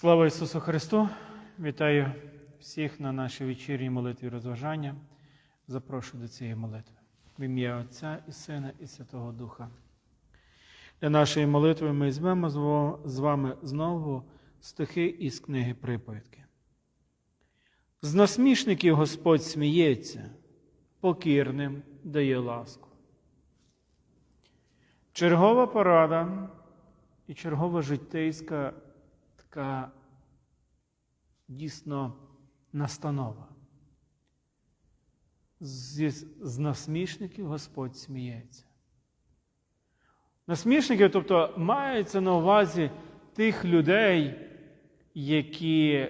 Слава Ісусу Христу! Вітаю всіх на нашій вечірній молитві розважання. Запрошую до цієї молитви. В ім'я Отця і Сина, і Святого Духа. Для нашої молитви ми візьмемо з вами знову стихи із книги Приповідки. З насмішників Господь сміється, покірним дає ласку. Чергова порада і чергова життєйська така дійсно настанова. З, з насмішників Господь сміється. Насмішників, тобто мається на увазі тих людей, які,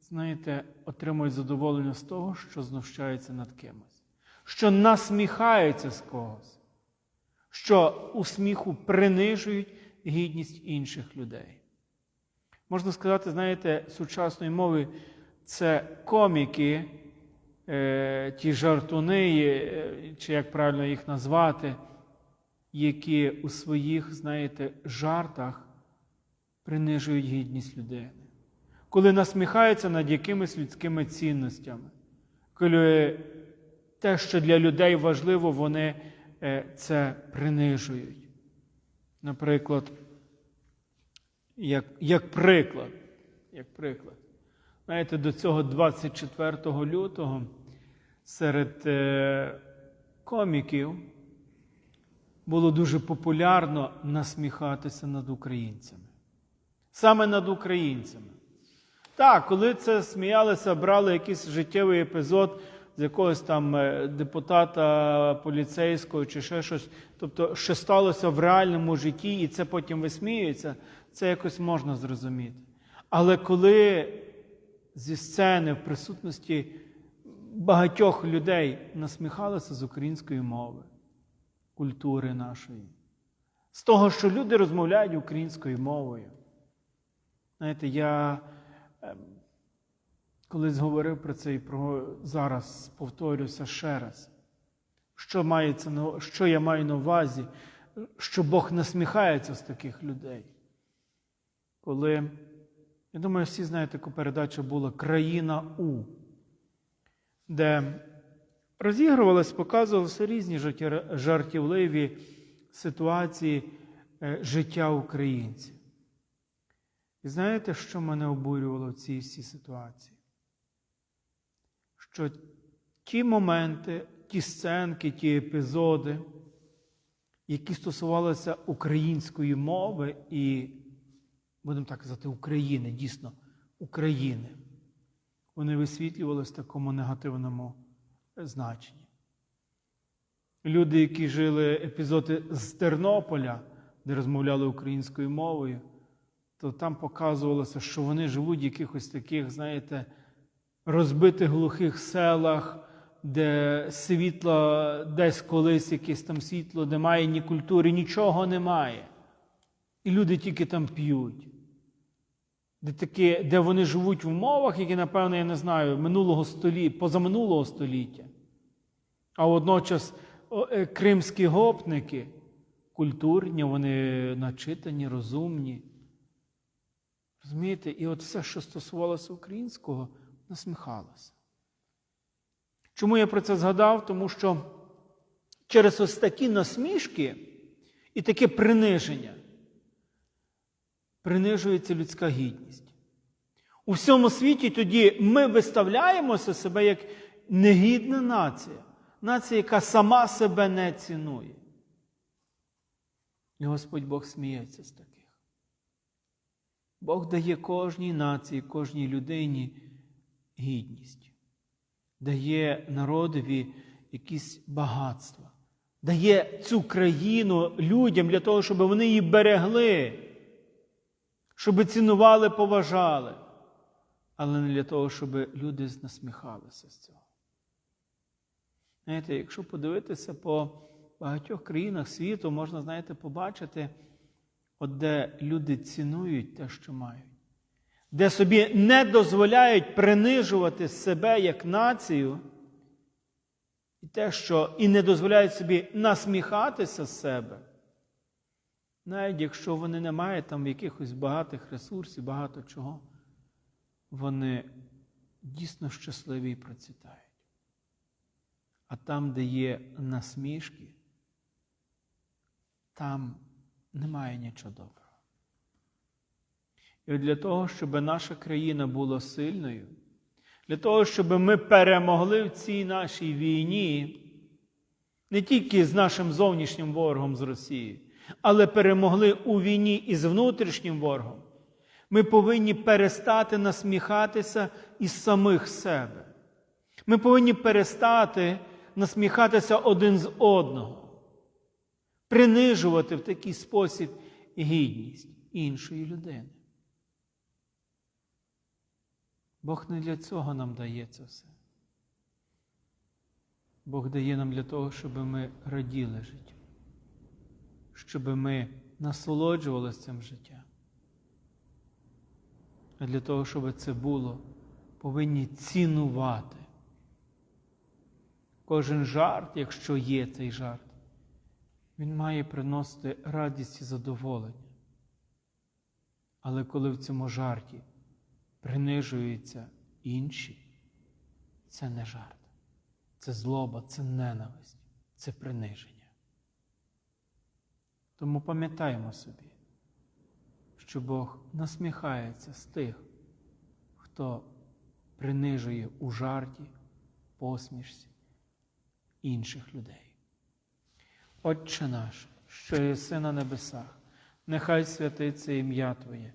знаєте, отримують задоволення з того, що знущаються над кимось, що насміхаються з когось, що у сміху принижують гідність інших людей. Можна сказати, знаєте, сучасної мови це коміки, е, ті жартуни, е, чи як правильно їх назвати, які у своїх, знаєте, жартах принижують гідність людини. Коли насміхаються над якимись людськими цінностями, коли те, що для людей важливо, вони е, це принижують. Наприклад, як, як приклад, як приклад. Знаєте, до цього 24 лютого серед е, коміків було дуже популярно насміхатися над українцями. Саме над українцями. Так, коли це сміялися, брали якийсь життєвий епізод з якогось там е, депутата поліцейського чи ще щось, тобто, що сталося в реальному житті, і це потім висміюється, це якось можна зрозуміти. Але коли зі сцени в присутності багатьох людей насміхалися з української мови, культури нашої, з того, що люди розмовляють українською мовою. Знаєте, я ем, колись говорив про це і про зараз повторюся ще раз. Що, мається що я маю на увазі, що Бог насміхається з таких людей. Коли, я думаю, всі знаєте, таку передачу була Країна У, де розігрувалися, показувалися різні жартівливі ситуації е, життя українців. І знаєте, що мене обурювало в цій всій ситуації? Що ті моменти, ті сценки, ті епізоди, які стосувалися української мови і, будемо так казати, України, дійсно, України, вони висвітлювалися в такому негативному значенні. Люди, які жили епізоди з Тернополя, де розмовляли українською мовою, то там показувалося, що вони живуть в якихось таких, знаєте, розбитих глухих селах, де світло десь колись якесь там світло, немає ні культури, нічого немає. І люди тільки там п'ють. Де, такі, де вони живуть в умовах, які, напевно, я не знаю, минулого століття, позаминулого століття. А водночас е, кримські гопники культурні, вони начитані, розумні. Розумієте? І от все, що стосувалося українського, насміхалося. Чому я про це згадав? Тому що через ось такі насмішки і таке приниження принижується людська гідність. У всьому світі тоді ми виставляємося себе як негідна нація, нація, яка сама себе не цінує. І Господь Бог сміється з таких. Бог дає кожній нації, кожній людині гідність, дає народові якісь багатства, дає цю країну людям для того, щоб вони її берегли, щоб цінували, поважали, але не для того, щоб люди насміхалися з цього. Знаєте, якщо подивитися по багатьох країнах світу, можна, знаєте, побачити, от де люди цінують те, що мають, де собі не дозволяють принижувати себе як націю, і те, що і не дозволяють собі насміхатися з себе, навіть якщо вони не мають там якихось багатих ресурсів, багато чого, вони дійсно щасливі і процвітають. А там, де є насмішки, там немає нічого доброго. І для того, щоб наша країна була сильною, для того, щоб ми перемогли в цій нашій війні, не тільки з нашим зовнішнім ворогом з Росії, але перемогли у війні із внутрішнім ворогом, ми повинні перестати насміхатися із самих себе. Ми повинні перестати насміхатися один з одного, принижувати в такий спосіб гідність іншої людини. Бог не для цього нам дає це все. Бог дає нам для того, щоб ми раділи життю, щоб ми насолоджувалися цим життям. А для того, щоб це було, повинні цінувати. Кожен жарт, якщо є цей жарт, він має приносити радість і задоволення. Але коли в цьому жарті принижуються інші, це не жарт, це злоба, це ненависть, це приниження. Тому пам'ятаємо собі, що Бог насміхається з тих, хто принижує у жарті, посмішці інших людей. Отче наш, що єси на небесах, нехай святиться ім'я Твоє,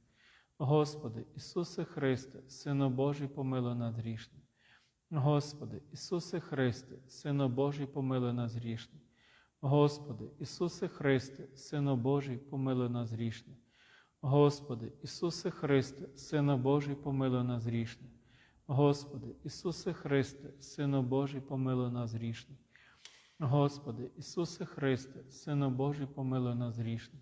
Господи, Ісусе Христе, Сино Божий, помилуй нас грішних. Господи, Ісусе Христе, Сино Божий, помилуй нас грішних. Господи, Ісусе Христе, Сино Божий, помилуй нас грішних. Господи, Ісусе Христе, Сино Божий, помилуй нас грішних. Господи, Ісусе Христе, Сино Божий, помилуй нас грішних. Господи, Ісусе Христе, Сино Божий, помилуй нас грішних.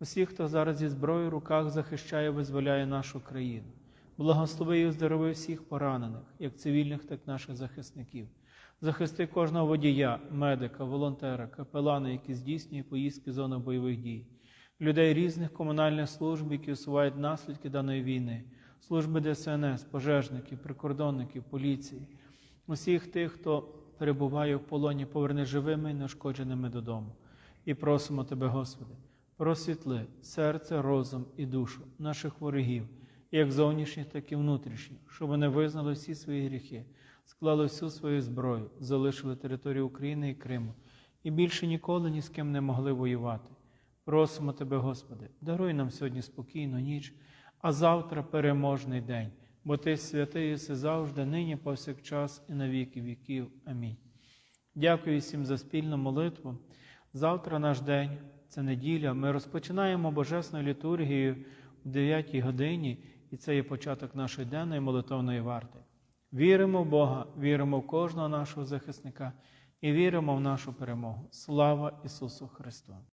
усіх, хто зараз зі зброєю в руках захищає, визволяє нашу країну. Благослови і оздорови всіх поранених, як цивільних, так і наших захисників. Захисти кожного водія, медика, волонтера, капелана, які здійснює поїздки зони бойових дій, людей різних комунальних служб, які усувають наслідки даної війни, служби ДСНС, пожежників, прикордонників, поліції, усіх тих, хто перебуває в полоні, поверни живими і неушкодженими додому. І просимо Тебе, Господи, просвітли серце, розум і душу наших ворогів, як зовнішніх, так і внутрішніх, щоб вони визнали всі свої гріхи, склали всю свою зброю, залишили територію України і Криму і більше ніколи ні з ким не могли воювати. Просимо Тебе, Господи, даруй нам сьогодні спокійну ніч, а завтра переможний день, бо Ти святий єси завжди, нині, повсякчас і на віки віків. Амінь. Дякую всім за спільну молитву. Завтра наш день, це неділя. Ми розпочинаємо Божесну літургію в 9 годині, і це є початок нашої денної молитовної варти. Віримо в Бога, віримо в кожного нашого захисника і віримо в нашу перемогу. Слава Ісусу Христу!